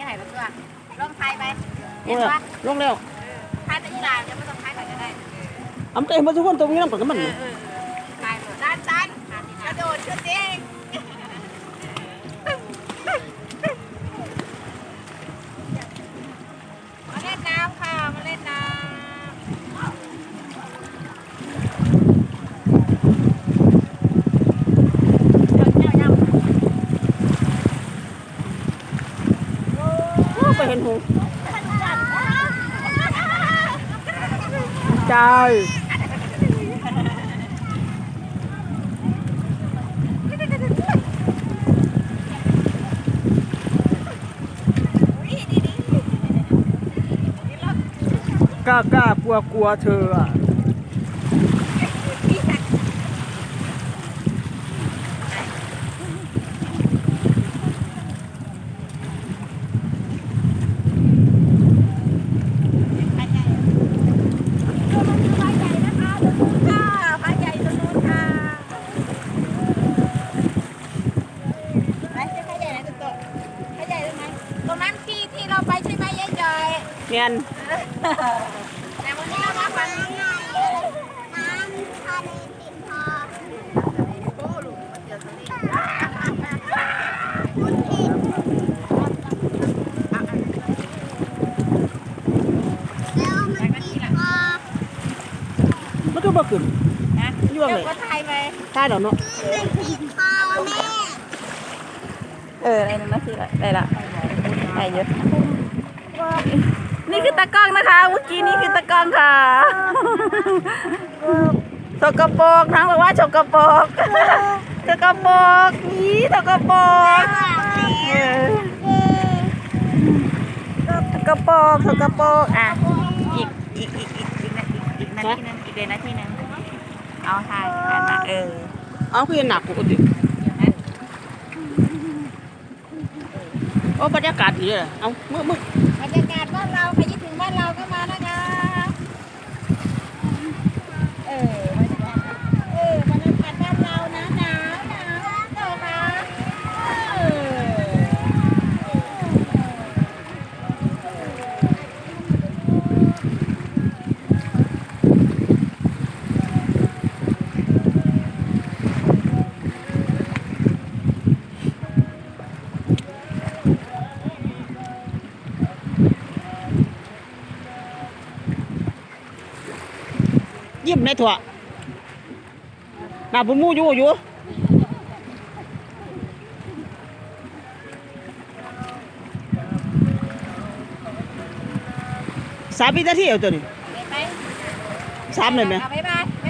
ที่ไหนบ้างตัวลองทายไปโอ้เห็นยปะลงแล้วทายแต่ยีราฟยังไม่ต้องทายก่อนก็ได้อำเต็มมาทุกคนตรงนี้น้ำปากน้ำมันเอนี่อเออทายหมดด้านซ้ายกระโดดขึ้นเอง ไปเห็นหูใจกล้ากล้ากลัวกลัวเธออะ พายใหญ่นะคะตรงนู้นค่ะพายใหญ่ตรงนู้นค่ะไปเจ้าพายใหญ่ไหนตุ๊กตุ๊กพายใหญ่ตรงไหนตรงนั้นที่ที่เราไปใช่ไหมยายจอย เนียนแต่วันนี้เรามาฝั่งนี้น้ำทะเลติดคอโอ้ลูกมันเจอตรงนี้คุณผิดแล้วมันติดคอมันก็บ่ขึ้นนะยวงเลยเดี๋วก็ทายไปตายแล้วเนาะมันติดคอแม่ เอออะไรนึงนะพี่ได้ละได้เยอะ นี่คือตะกร้องนะคะ เมื่อกี้นี่คือตะกร้องค่ะสกปรกทั้งบอกว่าสกปรกสกปรกนี่สกปรกเออสกปรกสกปรกอะอีกอีกอีกอีกอีกนาทีอีกนาทีนึงอีกเลยนาทีนึงเอาทายทายมาเออเอาคือหนักปกติ โอ้บรรยากาศดีเลยเอามือมือบรรยากาศบ้านเราใครคิดถึงบ้านเราก็มานะคะเออบรรยากาศเออบรรยากาศบ้านเรานะหนาวหนาวเจ้าค่ะเออ ยิ้มในถั่วหน้าผมมูอยู่อยู่สามวินาทีเอาตัวนี้เห็นไหมสามเลยไหมเอาบ๊ายบายบ๊าย